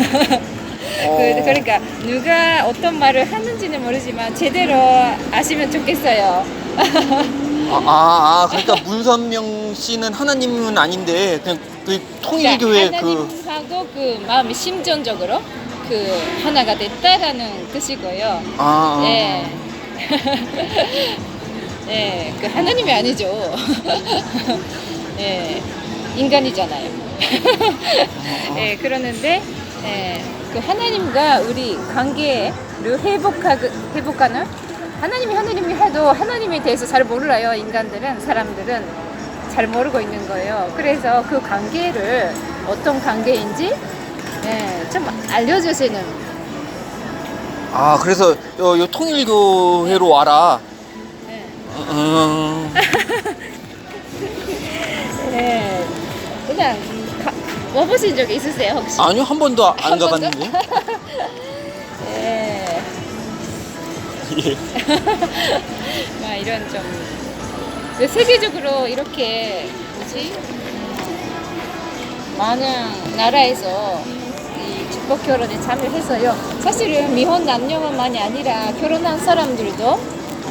그, 그러니까 누가 어떤 말을 하는지는 모르지만 제대로 아시면 좋겠어요. 아, 아, 아, 그러니까 문선명 씨는 하나님은 아닌데 그냥 그 통일교회 그 하나님하고 그 마음이 심정적으로 그 하나가 됐다라는 뜻이고요. 아, 예. 예, 그 하나님이 아니죠. 예, 인간이잖아요. 예, 그러는데, 예, 그 하나님과 우리 관계를 회복하, 회복하는 하나님이 하나님이 해도 하나님에 대해서 잘 몰라요. 인간들은, 사람들은 잘 모르고 있는 거예요. 그래서 그 관계를 어떤 관계인지 예, 좀 알려주시는 아 그래서 요, 요 통일교회로 와라. 예. 음, 네. 그냥 가, 와보신 적 있으세요 혹시? 아니요 한 번도 안한 번도? 가봤는데. 네. 예. 막 이런 좀그 세계적으로 이렇게 뭐지 많은 나라에서 이 축복 결혼에 참여해서요. 사실은 미혼 남녀만이 아니라 결혼한 사람들도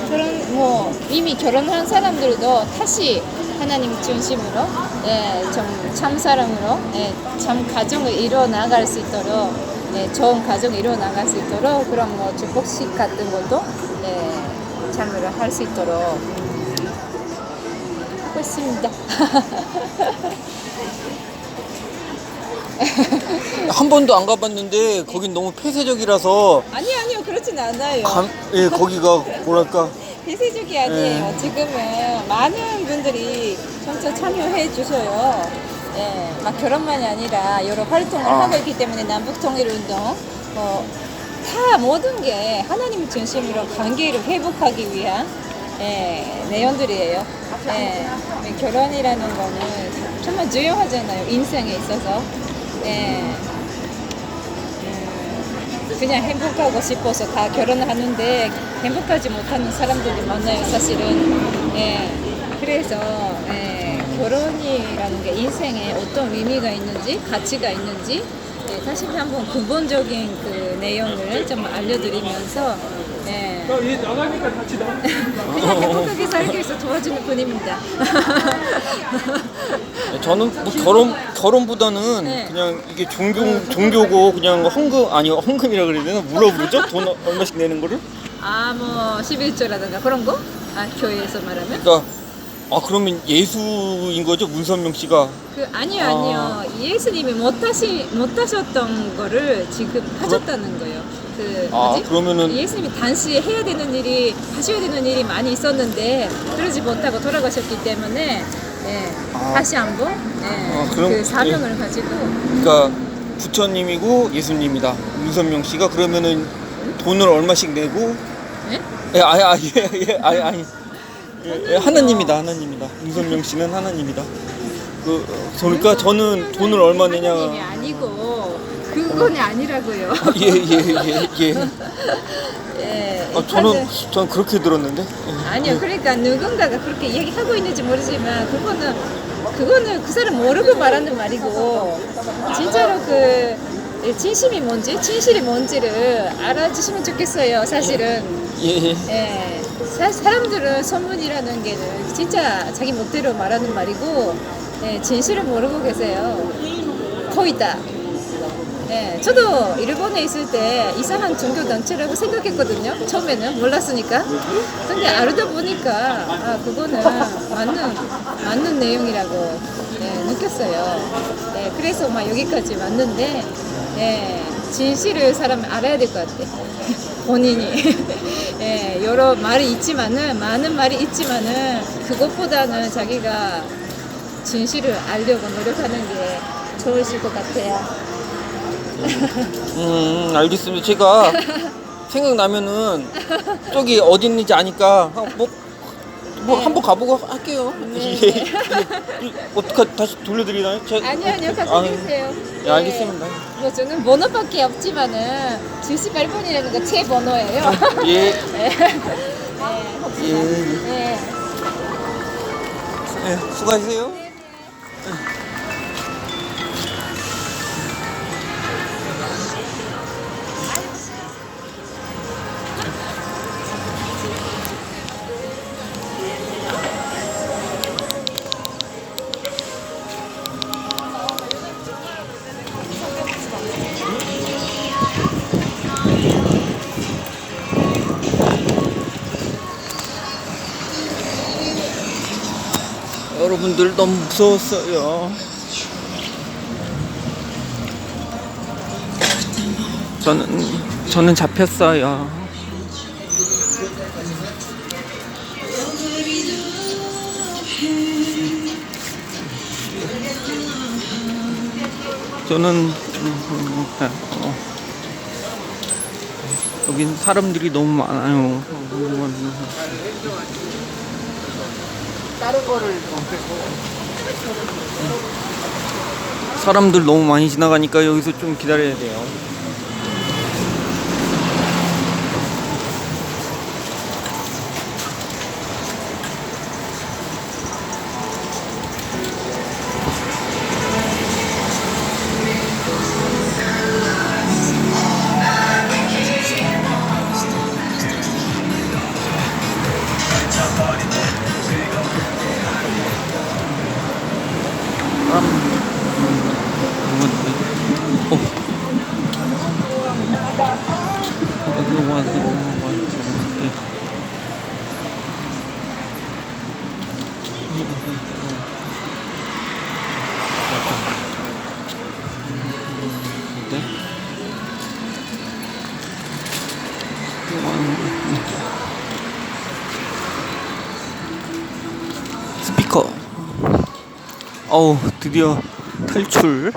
결혼 뭐 이미 결혼한 사람들도 다시 하나님 중심으로 네, 좀 참사랑으로 네, 참 가정을 이루어 나갈 수 있도록 네, 좋은 가정 이루어 나갈 수 있도록 그런 뭐 축복식 같은 것도 네, 참여를 할 수 있도록 하고 있습니다. 한 번도 안 가봤는데 거긴 너무 폐쇄적이라서 아니 아니요 그렇진 않아요. 감, 예 거기가 뭐랄까 폐쇄적이 아니에요. 지금은 많은 분들이 점차 참여해 주셔요. 예, 막 결혼만이 아니라 여러 활동을 아. 하고 있기 때문에 남북 통일 운동 어, 다 모든 게 하나님 중심으로 관계를 회복하기 위한 예, 내용들이에요. 예, 결혼이라는 거는 정말 중요하잖아요. 인생에 있어서. 예. 음, 그냥 행복하고 싶어서 다 결혼하는데 행복하지 못하는 사람들이 많아요, 사실은. 예. 그래서 예, 결혼이라는 게 인생에 어떤 의미가 있는지, 가치가 있는지 예, 다시 한번 근본적인 그 내용을 좀 알려드리면서 예, 얘 나가니까 같이 나. 그냥 행복하게 살기 위해서 도와주는 분입니다. 저는 뭐 결혼 결혼보다는 네. 그냥 이게 종교 종교고 그냥 헌금 아니 헌금이라 그래야 되나 뭐라 부르죠? 돈 얼마씩 내는 거를? 아, 뭐 11조라든가 그런 거? 아, 교회에서 말하면? 그러니까 아 그러면 예수인 거죠 문선명 씨가 그 아니요 아. 아니요 예수님이 못하시 못하셨던 거를 지금 하셨다는 거예요. 그 아 뭐지? 그러면은 예수님이 단시 해야 되는 일이 하셔야 되는 일이 많이 있었는데 그러지 못하고 돌아가셨기 때문에 예, 아. 다시 한번 예, 아, 그럼- 그 사명을 가지고. 그러니까 부처님이고 예수님이다. 문선명 씨가 그러면은 돈을 얼마씩 내고? 예? 예 아니 예, 예 아니 아니. 예, 예, 하나님이다 하나님이다. 문선명 씨는 하나님이다. 그 어, 그러니까 저는 돈을 얼마 내냐. 하나님이 아니고 그건 아니라고요. 예예예 예, 예. 예, 아, 저는 저는 그렇게 들었는데 예. 아니요, 그러니까 누군가가 그렇게 얘기하고 있는지 모르지만 그거는 그거는 그 사람 모르고 말하는 말이고 진짜로 그 진심이 뭔지 진실이 뭔지를 알아주시면 좋겠어요. 사실은 예, 예. 예, 사, 사람들은 소문이라는 게 진짜 자기 멋대로 말하는 말이고 예, 진실을 모르고 계세요. 거의 다. 예, 저도 일본에 있을 때 이상한 종교 단체라고 생각했거든요. 처음에는 몰랐으니까. 근데 알다 보니까 아 그거는 맞는 맞는 내용이라고 예, 느꼈어요. 예, 그래서 막 여기까지 왔는데 예, 진실을 사람 알아야 될 것 같아. 본인이 예, 여러 말이 있지만은 많은 말이 있지만은 그것보다는 자기가 진실을 알려고 노력하는 게 좋으실 것 같아요. 음 알겠습니다 제가 생각나면은 저기 어디 있는지 아니까 한- 뭐, 뭐 네. 한번 가보고 할게요 네, 예. 예. 어떡하 다시 돌려드리나요? 저- 아니요, 아니요, 아, 가지고 계세요. 예, 알겠습니다 뭐 저는 번호밖에 없지만은 78번이라는 거 제 번호예요. 예, 네, 혹시나. 예. 네. 예, 수고하세요 여러분들 너무 무서웠어요. 저는 저는 잡혔어요. 저는 여긴 사람들이 너무 많아요. 다른 거를 사람들 너무 많이 지나가니까 여기서 좀 기다려야 돼요. 스피커. 어우 드디어 탈출.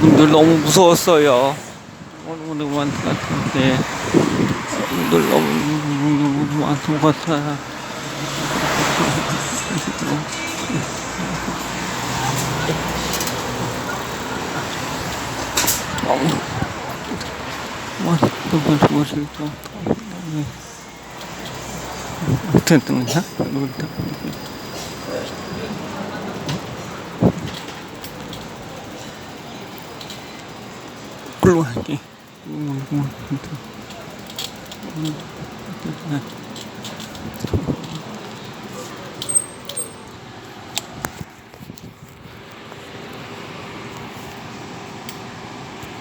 여러분들 너무 무서웠어요. 것 같은데 여러분들 너무 많은 것 같아. 너무 같아. 어떻게 뜨느냐? curvas aquí.